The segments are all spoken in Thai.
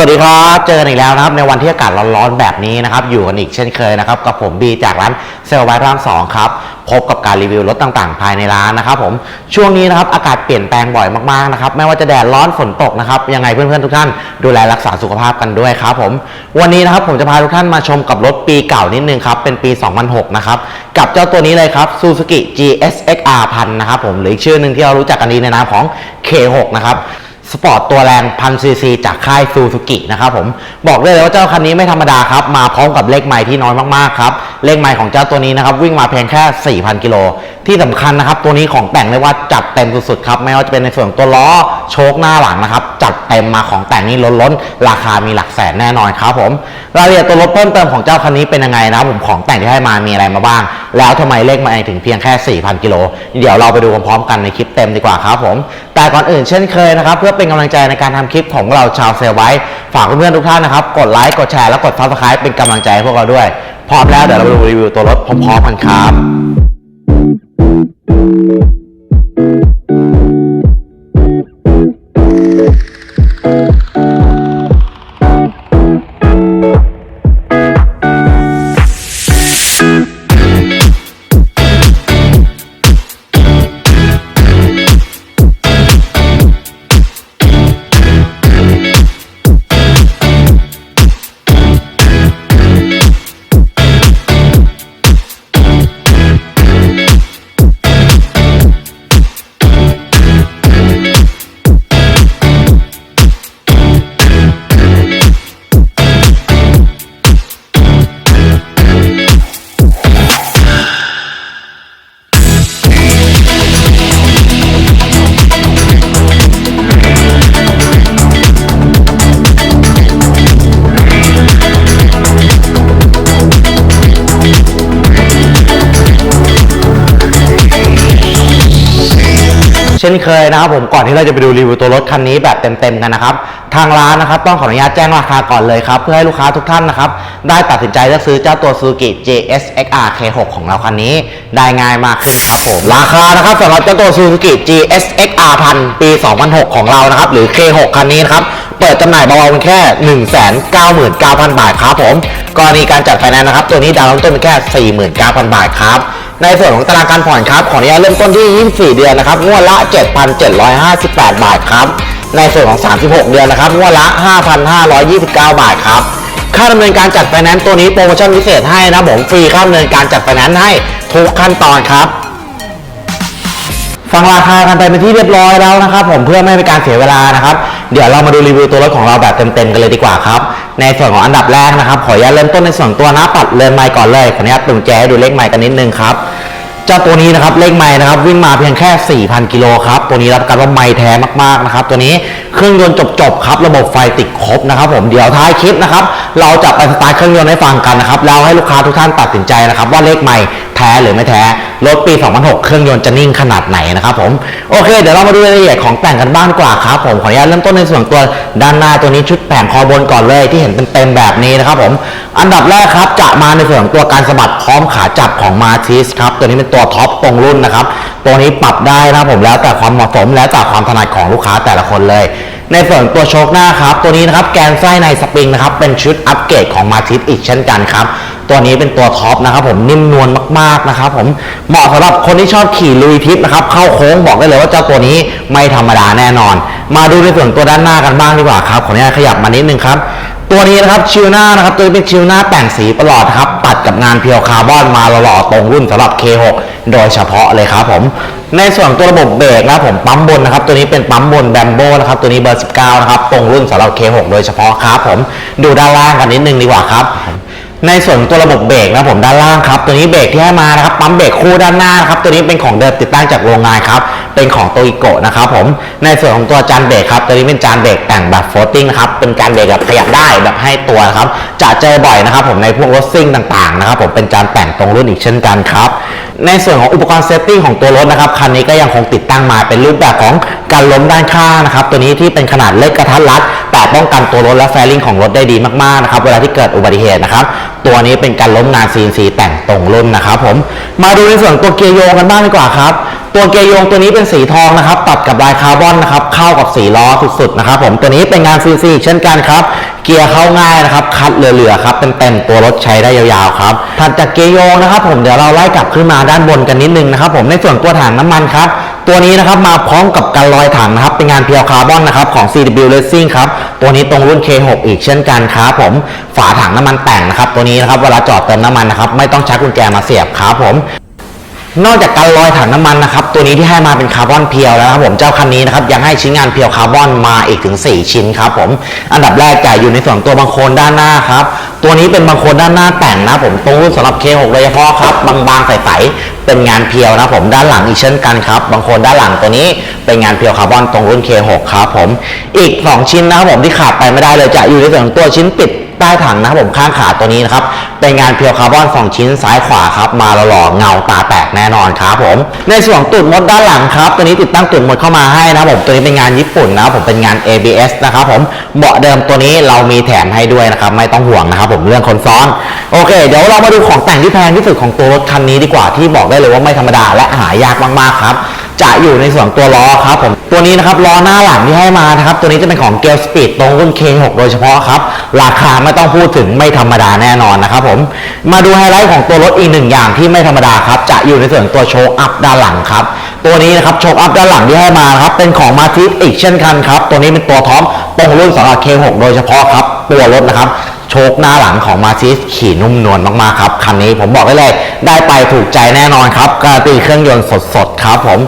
สวัสดีครับ เจอกันอีกแล้วนะครับในวันที่อากาศร้อนๆแบบนี้นะครับ อยู่กันอีกเช่นเคยนะครับ กับผมบีจากร้านเซลไวร่างสองครับ พบกับการรีวิวรถต่างๆ ภายในร้านนะครับผมช่วงนี้นะครับอากาศเปลี่ยนแปลงบ่อยมากๆนะครับไม่ว่าจะแดดร้อนฝนตกนะครับยังไงเพื่อนๆทุกท่านดูแลรักษาสุขภาพกันด้วยครับผมวันนี้นะครับผมจะพาทุกท่านมาชมกับรถปีเก่านิดนึงครับเป็นปี 2006 นะครับกับเจ้าตัวนี้เลยครับ Suzuki GSXR พันนะครับผมหรืออีกชื่อหนึ่งที่เรารู้จักกันดีในนามของ K6 นะครับ สปอร์ตตัวแรงพันซีซีจากค่ายซูซูกินะครับผมบอกได้เลยว่าเจ้าคันนี้ไม่ธรรมดาครับ มาพร้อมกับเลขไมล์ที่น้อยมากๆครับ เลขไมล์ของเจ้าตัวนี้นะครับ วิ่งมาเพียงแค่ 4,000 กิโล ที่สำคัญนะครับ ตัวนี้ของแต่งเรียกว่าจัดเต็มสุดๆครับ ไม่ว่าจะเป็นในส่วนของตัวล้อโชคหน้าหลังนะครับ จัดเต็มมาของแต่งนี่ล้นๆ ราคามีหลักแสนแน่นอนครับผมรายละเอียดตัวรถเพิ่มเติมของเจ้าคันนี้เป็นยังไงนะผมของแต่งที่ให้มามีอะไรมาบ้าง แล้วทำไมเลขไมล์ถึงเพียงแค่ 4,000 กิโล เดี๋ยวเราไปดูพร้อมๆกันในคลิปเต็มดีกว่าครับผมแต่ก่อนอื่นเช่นเคยนะครับเพื่อเป็นกำลังใจในการทำคลิปของเราชาวเซลไว้ ฝากเพื่อนๆทุกท่านนะครับ กดไลค์กดแชร์และกดซับสไครป์เป็นกำลังใจให้พวกเราด้วย พร้อมแล้วเดี๋ยวเราไปดูรีวิวตัวรถพร้อมๆกันครับ ช่นเคยนะครับผมก่อนที่เราจะไปดูรีวิวตัวรถคันนี้แบบเต็มๆกันนะครับทางร้านนะครับต้องขออนุญาตแจ้งราคาก่อนเลยครับเพื่อให้ลูกค้าทุกท่านนะครับได้ตัดสินใจเลือกซื้อเจ้าตัว Suzuki GSXR K6 ของเราคันนี้ได้ง่ายมากขึ้นครับผมราคานะครับสำหรับเจ้าตัว Suzuki GSXR พันปี 2006 ของเรานะครับหรือ K6 คันนี้นะครับเปิดจำหน่ายเบาๆเป็นแค่ 199,000 บาทครับผมกรณีการจัดไฟแนนซ์นะครับตัวนี้ดาวน์ต้นเป็นแค่ 49,000 บาทครับ ในส่วนของตารางการผ่อนครับ ขออนุญาตเริ่มต้นที่ 24 เดือนนะครับ งวดละ 7,758 บาทครับ ในส่วนของ 36 เดือนนะครับ งวดละ 5,529 บาทครับ ค่าดำเนินการจัดไฟแนนซ์ตัวนี้โปรโมชั่นพิเศษให้นะผม ฟรีค่าดำเนินการจัดไฟแนนซ์ให้ทุกขั้นตอนครับ ฟังราคากันไปเป็นที่เรียบร้อยแล้วนะครับ ผมเพื่อไม่ให้เป็นการเสียเวลานะครับ เดี๋ยวเรามาดูรีวิวตัวรถของเราแบบเต็มๆกันเลยดีกว่าครับ ในส่วนของอันดับแรกนะครับ ขออนุญาตเริ่มต้นในส่วนตัวหน้าปัดเรือนไมค์ก่อนเลยขออนุญาตตุ่มแจให้ดูเลขไมค์กันนิดนึงครับเจ้าตัวนี้นะครับเลขไม้นะครับวิ่งมาเพียงแค่ 4,000 กิโลครับตัวนี้รับประกันว่าไม้แท้มากๆนะครับตัวนี้เครื่องยนต์จบๆครับระบบไฟติดครบนะครับผมเดี๋ยวท้ายคลิปนะครับเราจะไปสตาร์ทเครื่องยนต์ให้ฟังกันนะครับแล้วให้ลูกค้าทุกท่านตัดสินใจนะครับว่าเลขไม้ แท้หรือไม่แท้ รถปี 2006 เครื่องยนต์จะนิ่งขนาดไหนนะครับผม โอเค เดี๋ยวเรามาดูรายละเอียดของแต่งกันบ้างกว่าครับผม ขออนุญาตเริ่มต้นในส่วนตัวด้านหน้าตัวนี้ชุดแผงคอบนก่อนเลยที่เห็นเต็มๆแบบนี้นะครับผม อันดับแรกครับจะมาในส่วนของตัวการสะบัดพร้อมขาจับของมาทิสครับ ตัวนี้เป็นตัวท็อปตรงรุ่นนะครับ ตัวนี้ปรับได้นะครับผมแล้วแต่ความเหมาะสมแล้วแต่ความถนัดของลูกค้าแต่ละคนเลยในส่วนตัวโชคหน้าครับ ตัวนี้นะครับแกนไส้ในสปริงนะครับ เป็นชุดอัปเกรดของมาทิสอีกเช่นกันครับ ตัวนี้เป็นตัวท็อปนะครับผมนิ่มนวลมากๆนะครับผมเหมาะสำหรับคนที่ชอบขี่ลุยทิปนะครับเข้าโค้งบอกได้เลยว่าเจ้าตัวนี้ไม่ธรรมดาแน่นอน มาดูในส่วนตัวด้านหน้ากันบ้างดีกว่าครับขออนุญาตขยับมานิดนึงครับตัวนี้นะครับชิวหน้านะครับตัวนี้เป็นชิวหน้าแต่งสีประหลอดครับตัดกับงานเพียวคาร์บอนมาหล่อตรงรุ่นสำหรับ K6 โดยเฉพาะเลยครับผมในส่วนตัวระบบเบรกนะครับผมปั๊มบนนะครับตัวนี้เป็นปั๊มบนแบมโบนะครับตัวนี้เบอร์ 19 นะครับตรงรุ่นสำหรับ K6 โดยเฉพาะครับผมดูด้านล่างกันนิดนึงดีกว่าครับ ในส่วนตัวระบบเบรกนะผมด้านล่างครับ ตัวนี้เบรกที่ให้มานะครับปั๊มเบรกคู่ด้านหน้านะครับตัวนี้เป็นของเดิมติดตั้งจากโรงงานครับ เป็นของโตอิโกะนะครับผมในส่วนของตัวจานเบรกครับตัวนี้เป็นจานเบรกแต่งแบบโฟลติ้งนะครับเป็นจานเบรกแบบขยับได้แบบให้ตัวนะครับจะเจอบ่อยนะครับผมในพวกรถซิ่งต่างๆนะครับผมเป็นจานแต่งตรงรุ่นอีกเช่นกันครับในส่วนของอุปกรณ์เซฟตี้ของตัวรถนะครับคันนี้ก็ยังคงติดตั้งมาเป็นรูปแบบของการล้มด้านข้างนะครับตัวนี้ที่เป็นขนาดเล็กกระทัดรัดแต่ป้องกันตัวรถและแฟลิ่งของรถได้ดีมากๆนะครับเวลาที่เกิดอุบัติเหตุนะครับตัวนี้เป็นการล้มงาน CNC แต่งตรงรุ่นนะครับผมมาดูในส่วนตัวเกียร์โยงกันบ้างดีกว่าครับ ตัวเกียร์โยงตัวนี้เป็นสีทองนะครับ ตัดกับลายคาร์บอนนะครับ เข้ากับสีล้อสุดๆนะครับ ผมตัวนี้เป็นงานซีซีเช่นกันครับ เกียร์เข้าง่ายนะครับ คัดเหลือๆครับเต็มๆตัวรถใช้ได้ยาวๆครับถัดจากเกียร์โยงนะครับ ผมเดี๋ยวเราไล่กลับขึ้นมาด้านบนกันนิดนึงนะครับ ผมในส่วนตัวถังน้ำมันครับตัวนี้นะครับมาพร้อมกับกันรอยถังนะครับ เป็นงานเพียวคาร์บอนนะครับของ CW Racing ครับตัวนี้ตรงรุ่น K6 อีกเช่นกันครับผมฝาถังน้ำมันแต่งนะครับ ตัวนี้นะครับเวลาจอดเติมน้ำมันนะครับไม่ต้องชักกุญแจมาเสียบครับผม นอกจากการลอยถังน้ำมันนะครับตัวนี้ที่ให้มาเป็นคาร์บอนเพียวแล้วครับผมเจ้าคันนี้นะครับยังให้ชิ้นงานเพียวคาร์บอนมาอีกถึง 4 ชิ้นครับผมอันดับแรกจะอยู่ในส่วนตัวบังโคนด้านหน้าครับตัวนี้เป็นบังโคนด้านหน้าแต่งนะผมตรงรุ่นสำหรับ K6 โดยเฉพาะครับบางๆใสๆเป็นงานเพียวนะผมด้านหลังอีกเช่นกันครับบางโคนด้านหลังตัวนี้เป็นงานเพียวคาร์บอนตรงรุ่น K6 ครับผมอีก 2 ชิ้นนะครับผมที่ขาดไปไม่ได้เลยจะอยู่ในส่วนตัวชิ้นปิด ใต้ถังนะครับผมข้างขาตัวนี้นะครับเป็นงานเพียวคาร์บอน 2 ชิ้นซ้ายขวาครับ มาหล่อเงาตาแตกแน่นอนครับผม ในส่วนตูดมดด้านหลังครับ ตัวนี้ติดตั้งตูดมดเข้ามาให้นะครับผมตัวนี้เป็นงานญี่ปุ่นนะครับผมเป็นงาน ABS นะครับผมเบาะเดิมตัวนี้เรามีแถมให้ด้วยนะครับไม่ต้องห่วงนะครับผมเรื่องคนซ้อน โอเค เดี๋ยวเรามาดูของแต่งที่แพงที่สุดของตัวรถคันนี้ดีกว่าที่บอกได้เลยว่าไม่ธรรมดาและหายากมากๆครับจะอยู่ในส่วนตัวล้อครับผม ตัวนี้นะครับล้อหน้าหลังที่ให้มานะครับ ตัวนี้จะเป็นของเกลสปีดตรงรุ่น K6 โดยเฉพาะครับ ราคาไม่ต้องพูดถึงไม่ธรรมดาแน่นอนนะครับผมมาดูไฮไลท์ของตัวรถอีกหนึ่งอย่างที่ไม่ธรรมดาครับ จะอยู่ในส่วนตัวโชคอัพด้านหลังครับ ตัวนี้นะครับโชคอัพด้านหลังที่ให้มานะครับ เป็นของมาทิสอีกเช่นกันครับ ตัวนี้เป็นตัวท็อปตรงรุ่นสำหรับ K6 โดยเฉพาะครับตัวรถนะครับโชคหน้าหลังของมาซิสขี่นุ่มนวลมากๆครับคันนี้ผมบอกได้เลย ได้ไปถูกใจแน่นอนครับการันตีเครื่องยนต์สดๆครับผม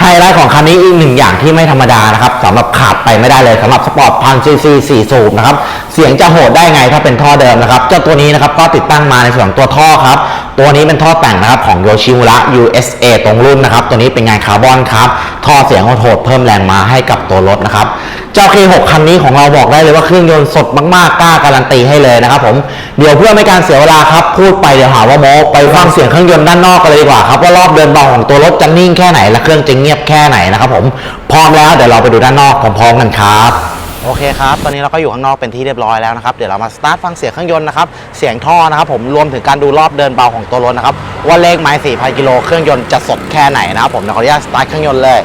ไฮไลท์ของคันนี้อีกหนึ่งอย่างที่ไม่ธรรมดานะครับสำหรับขาดไปไม่ได้เลยสำหรับสปอร์ตพันซีซีสี่สูบนะครับเสียงจะโหดได้ไงถ้าเป็นท่อเดิมนะครับเจ้าตัวนี้นะครับก็ติดตั้งมาในส่วนตัวท่อครับตัวนี้เป็นท่อแต่งนะครับของโยชิมุระ USA ตรงรุ่นนะครับตัวนี้เป็นงานคาร์บอนครับท่อเสียงโหดเพิ่มแรงมาให้กับตัวรถนะครับ เจ้า K6 คันนี้ของเราบอกได้เลยว่าเครื่องยนต์สดมากๆกล้าการันตีให้เลยนะครับผมเดี๋ยวเพื่อไม่การเสียเวลาครับพูดไปเดี๋ยวหาว่าโม้ไปฟังเสียงเครื่องยนต์ด้านนอกกันเลยดีกว่าครับว่ารอบเดินเบาของตัวรถจะนิ่งแค่ไหนและเครื่องจะเงียบแค่ไหนนะครับผมพร้อมแล้วเดี๋ยวเราไปดูด้านนอกพร้อมๆกันครับโอเคครับ ตอนนี้เราก็อยู่ข้างนอกเป็นที่เรียบร้อยแล้วนะครับ เดี๋ยวเรามาสตาร์ทฟังเสียงเครื่องยนต์นะครับ เสียงท่อนะครับผม รวมถึงการดูรอบเดินเบาของตัวรถนะครับ ว่าเลขไม้4,000กิโลเครื่องยนต์จะสดแค่ไหนนะครับผมเดี๋ยวขออนุญาตสตาร์ทเครื่องยนต์เลย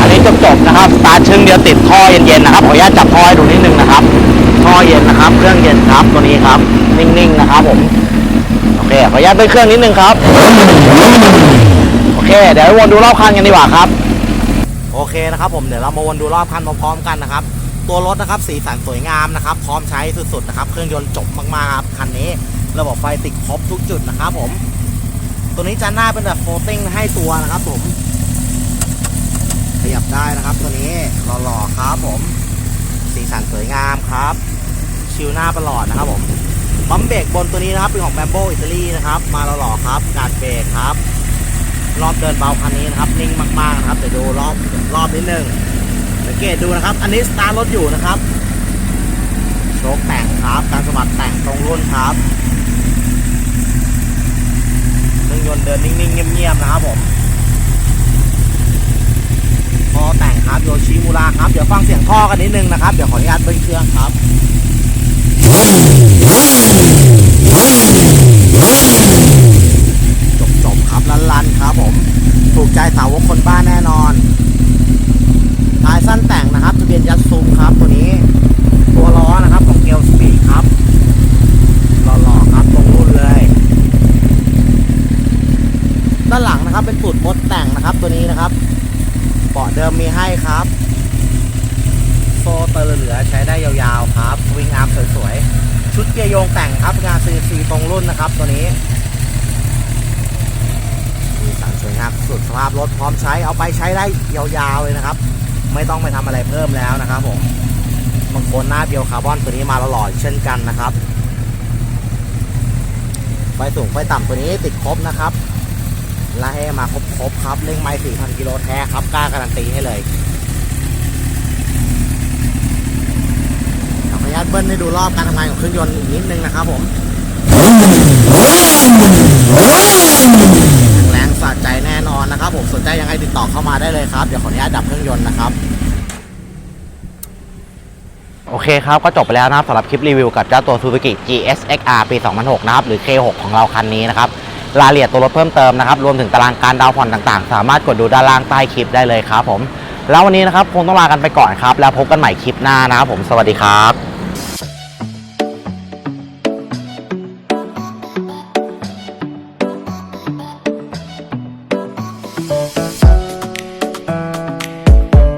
อันนี้ จบนะครับสตาร์ทชึ่งเดียวติดท่อเย็นๆนะครับขออนุญาตจับท่อให้ดูนิดนึงนะครับท่อเย็นนะครับ เครื่องเย็นครับตัวนี้ครับ นิ่งๆนะครับผมโอเคขออนุญาตเบิ้ลเครื่องนิดนึงครับโอเค เดี๋ยววนดูรอบคันกันดีกว่าครับ โอเคนะครับผมเดี๋ยวเรามาวนดูรอบคันพร้อมๆกันนะครับ ตัวรถนะครับสีสันสวยงามนะครับ พร้อมใช้สุดๆนะครับ เครื่องยนต์จบมากๆครับคันนี้ระบบไฟติดครบทุกจุดนะครับผม ตัวนี้จานหน้าเป็นแบบโฟลติ้งให้ตัวนะครับผม ขยับได้นะครับตัวนี้หล่อๆครับผมสีสันสวยงามครับ ชิวหน้าตลอดนะครับผมปั๊มเบรกบนตัวนี้นะครับเป็นของแบมโบอิตาลีนะครับ มาหล่อๆครับการเบรกครับรอบเดินเบาคันนี้นะครับนิ่งมากๆนะครับเดี๋ยวดูรอบรอบนิดนึงสังเกตดูนะครับ อันนี้สตาร์รถอยู่นะครับโชคแต่งครับการสมัครแต่งตรงรุ่นครับเครื่องยนต์เดินนิ่งๆเงียบๆนะครับผม อแต่งครับโยชิมูระครับ เดี๋ยวฟังเสียงท่อกันนิดนึงนะครับ เดี๋ยวขออนุญาตเบิ้ลเครื่องครับจบจบๆครับลันลันๆครับผม ถูกใจสาวกคนบ้านแน่นอนท้ายสั้นแต่งนะครับทะเบียนยัดซูมครับตัวนี้ ตัวล้อนะครับของเกลสปีดครับหล่อๆครับตรงรุ่นเลย ด้านหลังนะครับเป็นตูดมดแต่งนะครับตัวนี้นะครับ เบาะเดิมมีให้ครับ โซ่เตอร์เหลือใช้ได้ยาวๆครับวิงอาร์มสวยๆ ชุดเกียร์โยงแต่งครับงาน CC ตรงรุ่นนะครับตัวนี้สีสันสวยงามสุดสภาพรถพร้อมใช้เอาไปใช้ได้ยาวๆเลยนะครับ ไม่ต้องไปทำอะไรเพิ่มแล้วนะครับผมบางคนหน้าเบียวคาร์บอนตัวนี้มาหล่อเช่นกันนะครับไฟสูงไฟต่ำตัวนี้ติดครบนะครับ ไล่มาครบครบๆครับเร่งไม้4,000กิโลแท้ครับกล้าการันตีให้เลยขออนุญาตเบิ้ลให้ดูรอบการทำงานของเครื่องยนต์อีกนิดนึงนะครับผมแรงสะใจแน่นอนนะครับ ผมสนใจยังไงติดต่อเข้ามาได้เลยครับ เดี๋ยวขออนุญาตดับเครื่องยนต์นะครับโอเคครับ ก็จบไปแล้วนะครับสำหรับคลิปรีวิวกับเจ้าตัว Suzuki GSXR ปี 2006 นะครับ หรือ K6 ของเราคันนี้นะครับ รายละเอียดตัวรถเพิ่มเติมนะครับรวมถึงตารางการดาวน์ผ่อนต่างๆ สามารถกดดูด้านล่างใต้คลิปได้เลยครับผม แล้ววันนี้นะครับคงต้องลากันไปก่อนครับ แล้วพบกันใหม่คลิปหน้านะครับผมสวัสดีครับ